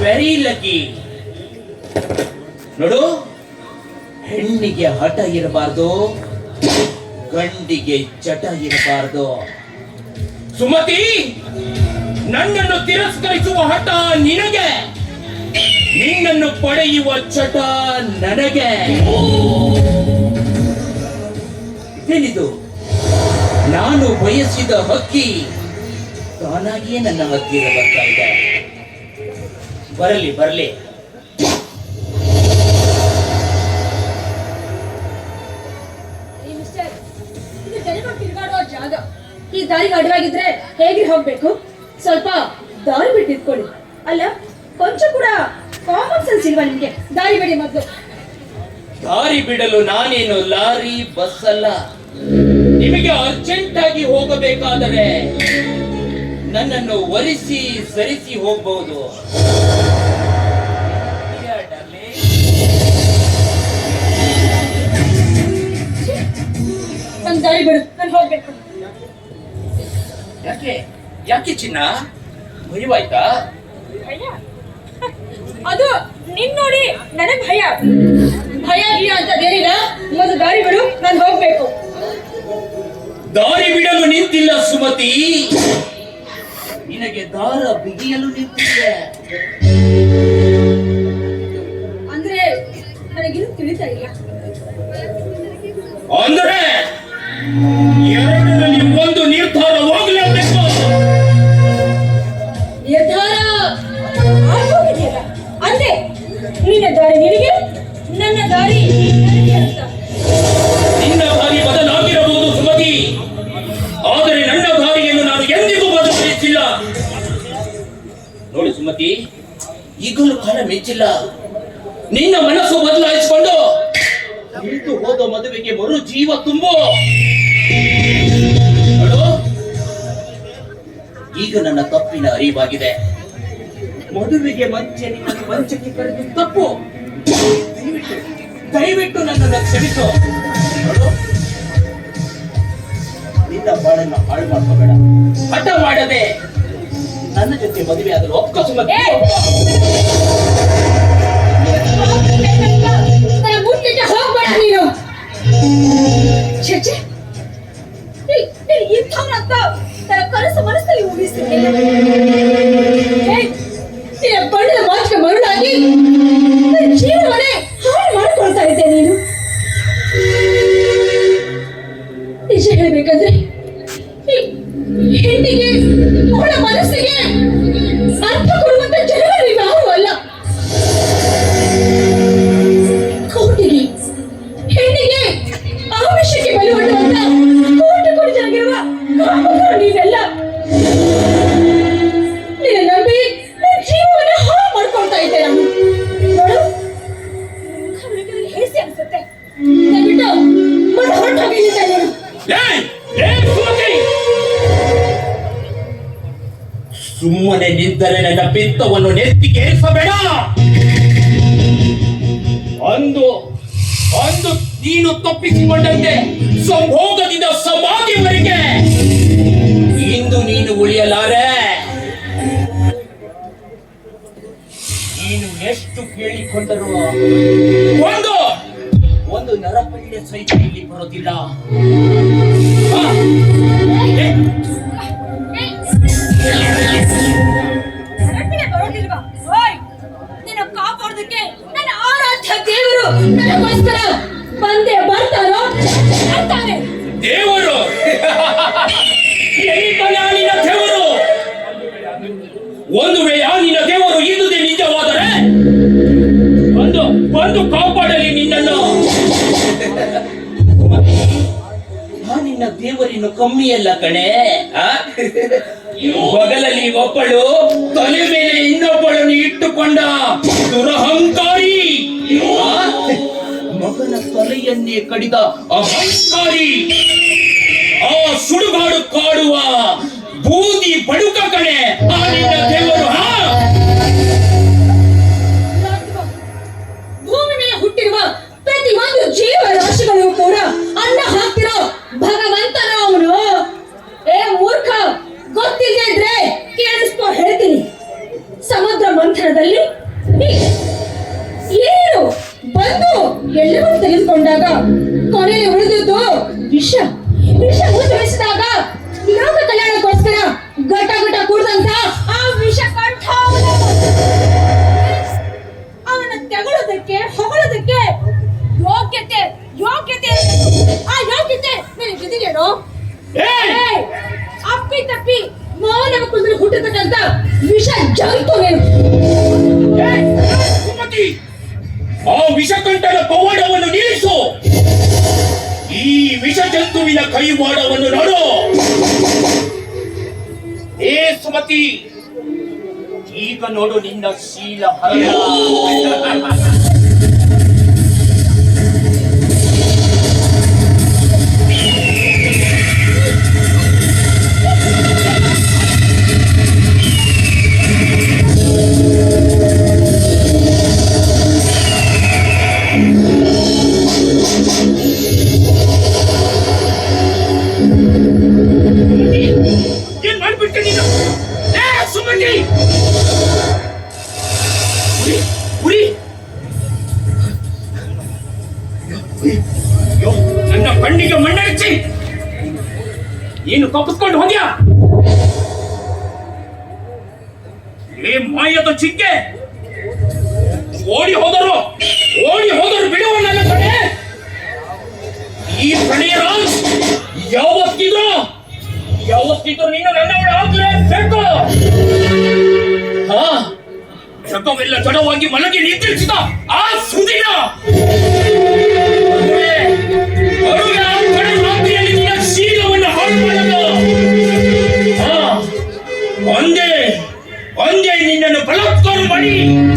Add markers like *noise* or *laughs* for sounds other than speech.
Very lucky ನೋಡು, ಹೆಣ್ಣಿಗೆ ಹಠ ಇರಬಾರ್ದು, ಗಂಡಿಗೆ ಚಟ ಇರಬಾರ್ದು. ಸುಮತಿ, ನನ್ನನ್ನು ತಿರಸ್ಕರಿಸುವ ಹಠ ನಿನಗೆ. ನಿನ್ನನ್ನು ಪಡೆಯುವ ಚಟ ನನಗೆ. ಏನಿದು? ನಾನು ಬಯಸಿದ ಹಕ್ಕಿ ತಾನಾಗಿಯೇ ನನ್ನ ಹತ್ತಿರ ಬರ್ತಾ ಇದೆ. ಬರಲಿ ಬರಲಿ. ಈ ದಾರಿಗೆ ಅಡ್ಡವಾಗಿದ್ರೆ ಹೇಗೆ ಹೋಗ್ಬೇಕು? ಸ್ವಲ್ಪ ದಾರಿ ಬಿಟ್ಟು ನಿಂತ್ಕೊಳ್ಳಿ ಅಲ್ಲ ಕೊಂಚ ಕೂಡ ಕಾಮನ್ ಸೆನ್ಸ್ ಇಲ್ವಾ ನಿಮ್ಗೆ? ದಾರಿ ಬಿಡಿ ಮೊದಲು. ದಾರಿ ಬಿಡಲು ನಾನೇನು ಲಾರಿ ಬಸ್ ಅಲ್ಲ. ನಿಮಗೆ ಅರ್ಜೆಂಟ್ ಆಗಿ ಹೋಗಬೇಕಾದರೆ ನನ್ನನ್ನು ಒರೆಸಿ ಸರಿಸಿ ಹೋಗಬಹುದು ದಾರಿ ಬಿಡು ನಾನು ಹೋಗ್ಬೇಕು. ಯಾಕೆ ಯಾಕೆ ಚಿನ್ನ? ಭಯವಾಯ್ತಾ? ಭಯ? ಅದು ನಿನ್ ನೋಡಿ ನನಗ್ ಭಯ. ಭಯ ಇಲ್ಲ ಅಂತ ಬೇರಿಲ್ಲ ಮೊದಲು ದಾರಿ ಬಿಡು ನಾನು ಹೋಗ್ಬೇಕು. ದಾರಿ ಬಿಡಲು ನಿಂತಿಲ್ಲ ಸುಮತಿ. ನಿನಗೆ ದಾರ ಬಿಗಿಯಲು ನಿಂತಿದೆ. ಅಂದ್ರೆ ನನಗಿನ್ನು ತಿಳಿತಾ ಇಲ್ಲ. ಅಂದ್ರೆ ಎರಡರಲ್ಲಿ ಒಂದು ನಿರ್ಧಾರವಾಗಲೇಬೇಕು ನಿರ್ಧಾರ ಆಗೋಗಿದೆಯಲ್ಲ? ಅಂದ್ರೆ ನಿನ್ನ ದಾರಿ ನಿನಗೆ ನನ್ನ ದಾರಿ ನನಗೆ ಅಂತ. ಮೆಚ್ಚಿಲ್ಲ ನಿನ್ನ ಮನಸ್ಸು ಬದಲಾಯಿಸಿಕೊಂಡು ನಿಂತು ಹೋದ ಮದುವೆಗೆ ಮರು ಜೀವ ತುಂಬು. ಈಗ ನನ್ನ ತಪ್ಪಿನ ಅರಿವಾಗಿದೆ. ಮದುವೆಗೆ ಮಂಚೆ ನಿನ್ನನ್ನು ಮಂಚಕ್ಕೆ ಕರೆದು ತಪ್ಪು. ದಯವಿಟ್ಟು ನನ್ನನ್ನು ಕ್ಷಮಿಸು. ನಿನ್ನ ಬಾಳನ್ನು ಹಾಳು ಮಾಡ್ಕೋಬೇಡ. ಹಠ ಮಾಡದೆ ನನ್ನ ಜೊತೆ ಮದುವೆ ಆದರೂ ಒಪ್ಪ ಸುಮತಿ ಇಂಥವ್ನಂತ ನನ್ನ ಕನಸು ಮನಸ್ಸಲ್ಲಿ. ಏ, ನಿನ್ನ ಬಣ್ಣದ ಮಾತಿಗೆ ಮರುಳಾಗಿ ಜೀವನವನ್ನೇ ಹಾಳು ನೀನು. ಹೆಣ್ಣಿಗೆ ಅವಳ ಮನಸ್ಸಿಗೆ ಅರ್ಥ ನೀವೆಲ್ಲ ನಂಬಿ ನನ್ನ ಇದ್ದೆ ನಾನು ನೋಡು. ಹೇಸಿ ಅನ್ಸುತ್ತೆ. ಸುಮ್ಮನೆ ನಿಂತರೆ ನನ್ನ ಪಿತ್ತವನ್ನು ನೆತ್ತಿಗೆ ಏರಿಸಬೇಡ! ಅಂದು ಅಂದು ನೀನು ತಪ್ಪಿಸಿಕೊಂಡಂತೆ. ಸಂಭೋಗದಿಂದ ಎಷ್ಟು ಒಂದು. ಒಂದು ನರಪಳ್ಳಿ ಸಹಿತ ಇಲ್ಲಿ ಬರೋದಿಲ್ಲ ಕಾಪಾಡೋದಕ್ಕೆ ನನ್ನ ಆರಾಧ್ಯ ದೇವರು ನನಗೋಸ್ಕರ ಬಂದೆ ಬರ್ತಾರೋ? ಅಂತಾರೆ. ದೇವರು. *laughs* ಎಲ್ಲಿದ್ದಾನೆ ನಿನ್ನ ದೇವರು. ಒಂದು ಆ ಕಮ್ಮಿ ಅಲ್ಲ ಕಣೆ. ಹೊಗಲಲ್ಲಿ ಒಬ್ಬಳು, ತಲೆ ಮೇಲೆ ಇನ್ನೊಬ್ಬಳನ್ನು ಇಟ್ಟುಕೊಂಡ ದುರಹಂಕಾರಿ. ಮಗನ ತಲೆಯನ್ನೇ ಕಡಿದ ಅಹಂಕಾರಿ. ಆ ಸುಡುಗಾಡು ಕಾಡುವ ಬೂದಿ ಬಡುಕ ಕಣೆ. ಈ- ಏನು? ಬಂದು ಎಲ್ಲರೂ ತೆಗೆದುಕೊಂಡಾಗ ಕೊನೆಯಲ್ಲಿ ಉಳಿದದ್ದು ವಿಷ. ವಿಷ ಮುಂದುವರಿಸಿದಾಗ ಲೋಕ ಕಲ್ಯಾಣಕ್ಕೋಸ್ಕರ ಘಟ ಘಟ ಕೂಡಿದಂತ ಆ ವಿಷ ಕಂಠ ಅವನ ತೆಗೊಳ್ಳೋದಕ್ಕೆ ಹೊಗಳೋದಕ್ಕೆ ಯೋಗ್ಯತೆ ಯೋಗ್ಯತೆ. ಆ ಯೋಗ್ಯತೆ ನಿನಗಿದೆಯೇನೋ ಏಯ್! ಅಪ್ಪಿ ತಪ್ಪಿ ಮಾನವ ಕುಂದ್ರೆ ಹುಟ್ಟತಕ್ಕಂತ ವಿಷ ಜಂತು ನೀನು ಆ ವಿಷಕಂಠನ ಪವಾಡವನ್ನು ನಿಲ್ಲಿಸು. ಈ ವಿಷ ಜಂತುವಿನ ಕೈವಾಡವನ್ನು ನೋಡು. ಏ ಸುಮತಿ, ಈಗ ನೋಡು ನಿನ್ನ ಶೀಲ ಹರಣ ಮಾಡ್ಬಿಟ್ಟೆ ನೀನು. ಸುಮತಿ ಉರಿ ನನ್ನ ಕಣ್ಣಿಗೆ ಮಣ್ಣರಿಸಿ ನೀನು ಕಪ್ಪಿಸ್ಕೊಂಡು ಹೋದ್ಯಾ ಏ, ಮಾಯದ ಚಿಕ್ಕೆ ಓಡಿ ಹೋದರು, ಓಡಿ ಜಡವಾಗಿ ಮಲಗಿ ನಿದ್ರಿಸಿದ ಆ ಸುದಿನ ಅರುವೆ, ಅರುವೆ ಆ ಕಡೆ ರಾತ್ರಿಯಲ್ಲಿ ನಿನ್ನ ಶೀಲವನ್ನು ಹಾಳು ಮಾಡಲು ಹಾ ಒಂದೇ ಒಂದೇ ನಿನ್ನನ್ನು ಬಲಾತ್ಕಾರ ಮಾಡಿ ಹಚ್ಚುವೆ